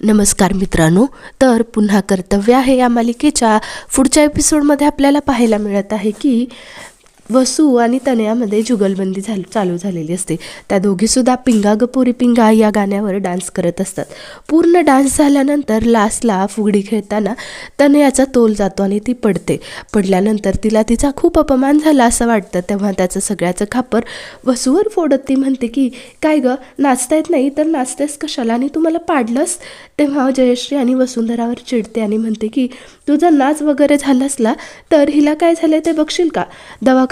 नमस्कार मित्रांनो तर पुन्हा कर्तव्य आहे या मालिकेच्या पुढच्या एपिसोडमध्ये आपल्याला पाहायला मिळत आहे की वसू आणि तनयामध्ये जुगलबंदी झाल चालू झालेली असते. त्या दोघीसुद्धा पिंगा गपोरी पिंगा या गाण्यावर डान्स करत असतात. पूर्ण डान्स झाल्यानंतर लास्टला फुगडी खेळताना तनयाचा तोल जातो आणि ती पडते. पडल्यानंतर तिला तिचा खूप अपमान झाला असं वाटतं. तेव्हा त्याचं सगळ्याचं खापर वसूवर फोडत ती म्हणते की काय गं नाचता येत नाही तर नाचतेस कशाला? आणि तू मला पाडलंस? तेव्हा जयश्री आणि वसुंधरावर चिडते आणि म्हणते की तुझा नाच वगैरे झाला असला तर हिला काय झालं ते बघशील का?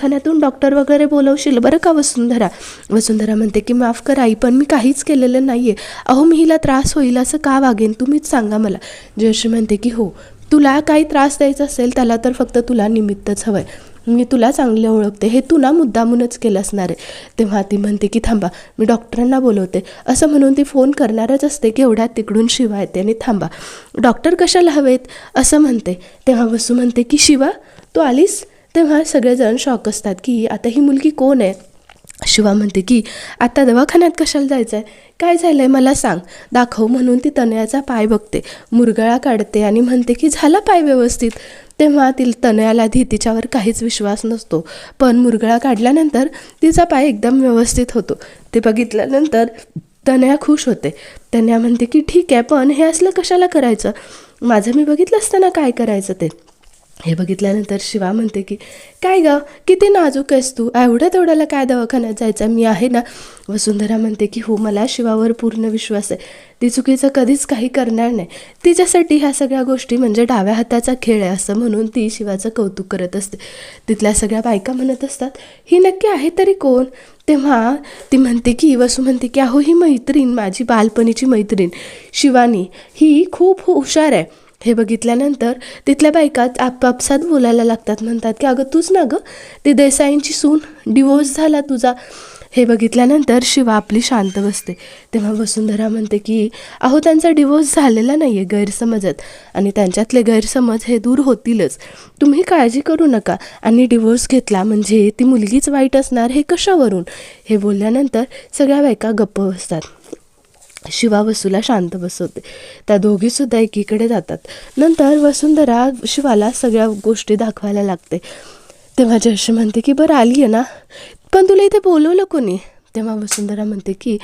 दवाखान्यातून डॉक्टर वगैरे बोलवशील. बरं का वसुंधरा? वसुंधरा म्हणते की माफ कर आई पण मी काहीच केलेलं नाही आहे अहो मी हिला त्रास होईल असं का वागेन? तुम्हीच सांगा मला. जयश्री म्हणते की हो तुला काही त्रास द्यायचा असेल त्याला तर फक्त तुला निमित्तच हवं आहे मी तुला चांगले ओळखते. हे तू ना मुद्दामूनच केलं असणार आहे. तेव्हा ती म्हणते की थांबा मी डॉक्टरांना बोलवते. असं म्हणून ती फोन करणारच असते की एवढ्यात तिकडून शिवा येते आणि थांबा. डॉक्टर कशाला हवेत? असं म्हणते. तेव्हा वसू म्हणते की शिवा तू आलीस? तेव्हा सगळेजण शॉक असतात की आता ही मुलगी कोण आहे? शिवा म्हणते की आता दवाखान्यात कशाला जायचं आहे काय झालं आहे मला सांग. दाखव म्हणून ती तनयाचा पाय बघते. मुरगळा काढते आणि म्हणते की झाला पाय व्यवस्थित. तेव्हा ती तनयाला आधी तिच्यावर काहीच विश्वास नसतो. पण मुरगळा काढल्यानंतर तिचा पाय एकदम व्यवस्थित होतो. ते बघितल्यानंतर तनया खुश होते. तनया म्हणते की ठीक आहे पण हे असलं कशाला करायचं? माझं मी बघितलं असताना काय करायचं ते. हे बघितल्यानंतर शिवा म्हणते की काय ग? किती नाजूक आहेस तू? एवढ्या तेवढ्याला काय दवाखान्यात जायचं? मी आहे ना. वसुंधरा म्हणते की हो मला शिवावर पूर्ण विश्वास आहे. ती चुकीचं कधीच काही करणार नाही. तिच्यासाठी ह्या सगळ्या गोष्टी म्हणजे डाव्या हाताचा खेळ आहे असं म्हणून ती शिवाचं कौतुक करत असते. तिथल्या सगळ्या बायका म्हणत असतात ही नक्की आहे तरी कोण? तेव्हा ती म्हणते की वसू म्हणते की अहो ही मैत्रीण माझी बालपणीची मैत्रीण. शिवानी ही खूप हुशार आहे. हे बघितल्यानंतर तिथल्या बायका आपापसात बोलायला लागतात. म्हणतात की अगं तूच ना गं ती देसाईंची सून डिवोर्स झाला तुझा. हे बघितल्यानंतर शिवा आपली शांत बसते. तेव्हा वसुंधरा म्हणते की अहो त्यांचा डिवोर्स झालेला नाही आहे गैरसमजात आणि त्यांच्यातले गैरसमज हे दूर होतीलच. तुम्ही काळजी करू नका आणि डिवोर्स घेतला म्हणजे ती मुलगीच वाईट असणार हे कशावरून? हे बोलल्यानंतर सगळ्या बायका गप्प बसतात. शिवा वसूला शांत बसवते. त्या दोघीसुद्धा एकीकडे जातात. नंतर वसुंधरा शिवाला सगळ्या गोष्टी दाखवायला लागते. तेव्हा जशी म्हणते की बरं आली आहे ना? पण तुला इथे बोलवलं कोणी? तेव्हा वसुंधरा म्हणते की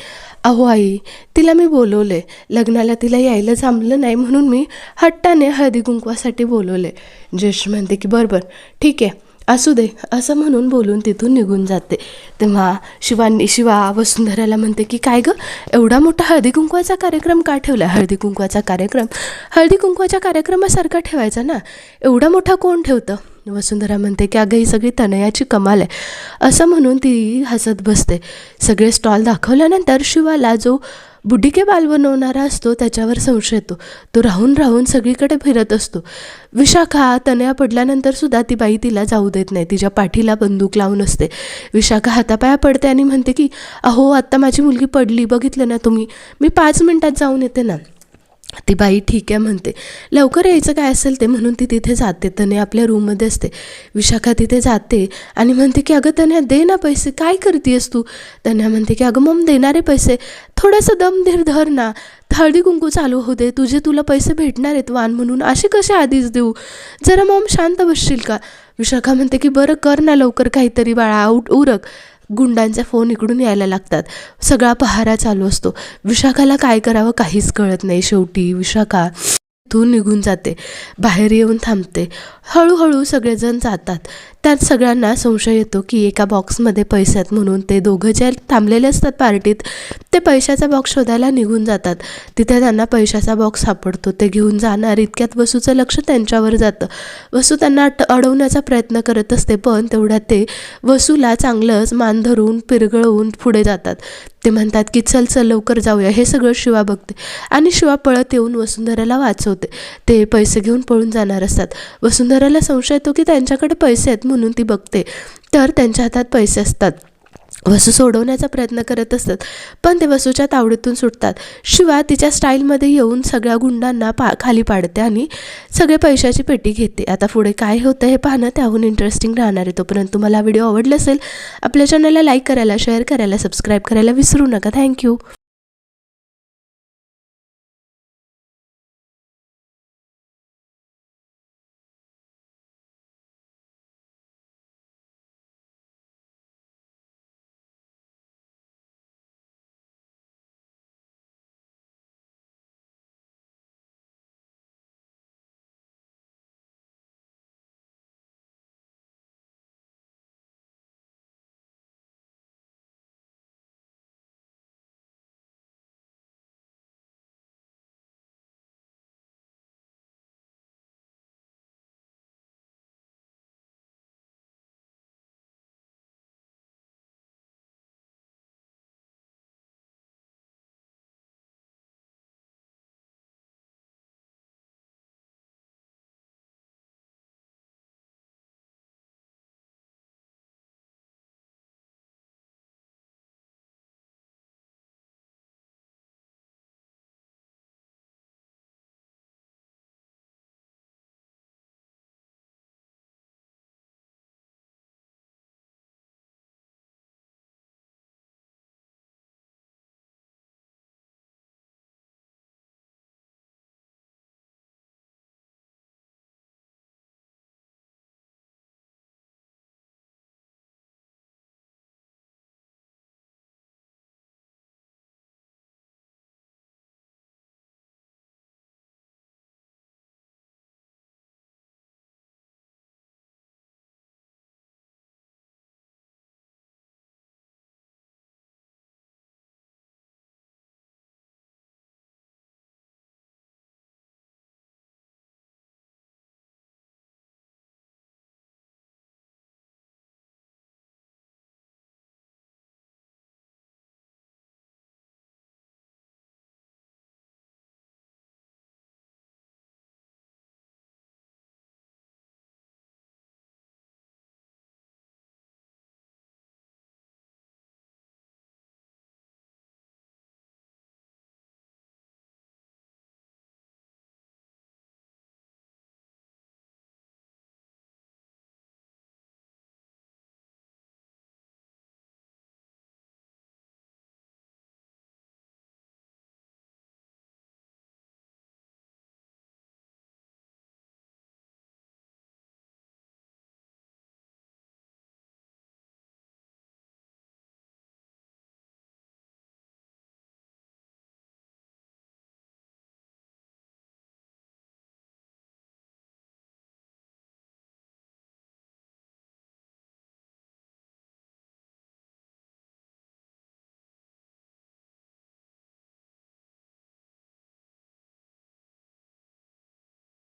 अहो आई तिला मी बोलवले. लग्नाला तिला यायला जमलं नाही म्हणून मी हट्टाने हळदी कुंकवासाठी बोलवले. जश म्हणते की बरं बरं ठीक आहे. असू दे असं म्हणून बोलून तिथून निघून जाते. तेव्हा शिवानी शिवा वसुंधराला म्हणते की काय गं? एवढा मोठा हळदी कुंकवाचा कार्यक्रम का ठेवला? हळदी कुंकवाचा कार्यक्रम हळदी कुंकवाच्या कार्यक्रमासारखा ठेवायचा ना? एवढा मोठा कोण ठेवतं? वसुंधरा म्हणते की अगं ही सगळी तनयाची कमाल आहे. असं म्हणून ती हसत बसते. सगळे स्टॉल दाखवल्यानंतर शिवाला जो बुडिके बाल बनवणारा असतो त्याच्यावर संशय येतो. तो राहून राहून सगळीकडे फिरत असतो. विशाखा तनया पडल्यानंतर सुद्धा ती बाई तिला जाऊ देत नाही. तिच्या पाठीला बंदूक लावून असते. विशाखा हातापाया पडते आणि म्हणते की अहो आत्ता माझी मुलगी पडली. बघितलं ना तुम्ही? मी पाच मिनटात जाऊन येते ना. ती बाई ठीक आहे म्हणते. लवकर यायचं काय असेल ते म्हणून ती तिथे जाते. तने आपल्या रूममध्ये असते. विशाखा तिथे जाते आणि म्हणते की अगं तन्या दे ना पैसे. काय करतेस तू? तन्या म्हणते की अगं मम देणारे पैसे. थोडंसं दमधीर धर ना. हळदी कुंकू चालू होऊ दे. तुझे तुला पैसे भेटणार आहेत वान म्हणून. असे कसे आधीच देऊ? जरा मम शांत बसशील का? विशाखा म्हणते की बरं कर ना लवकर काहीतरी बाळा. आऊट उरक. गुंडांचे फोन इकडून यायला लागतात. सगळा पहारा चालू असतो. विशाखाला काय करावं काहीच कळत नाही शेवटी. विशाखा तू निघून जाते. बाहेर येऊन थांबते. हळूहळू सगळेजण जातात. त्यात सगळ्यांना संशय येतो की एका बॉक्समध्ये पैसे आहेत म्हणून ते दोघं जे थांबलेले असतात पार्टीत ते पैशाचा बॉक्स शोधायला निघून जातात. तिथे त्यांना पैशाचा बॉक्स सापडतो. ते घेऊन जाणार इतक्यात वसूचं लक्ष त्यांच्यावर जातं. वसू त्यांना अट अडवण्याचा प्रयत्न करत असते पण तेवढ्यात ते वसूला चांगलंच मान धरून पिरगळवून पुढे जातात. ते म्हणतात की चल चल लवकर जाऊया. हे सगळं शिवा बघते आणि शिवा पळत येऊन वसुंधराला वाचवते. ते पैसे घेऊन पळून जाणार असतात. वसुंधराला संशय येतो की त्यांच्याकडे पैसे आहेत म्हणून ती बघते. तर त्यांच्या हातात पैसे असतात. वसू सोडवण्याचा प्रयत्न करत असतात पण ते वसूच्या तावडीतून सुटतात. शिवाय तिच्या स्टाईलमध्ये येऊन सगळ्या गुंडांना पा खाली पाडते आणि सगळे पैशाची पेटी घेते. आता पुढे काय होतं हे पाहणं त्याहून इंटरेस्टिंग राहणार आहे तोपर्यंत. तुम्हाला व्हिडिओ आवडला असेल आपल्या चॅनलला लाईक करायला शेअर करायला सबस्क्राईब करायला विसरू नका. थँक्यू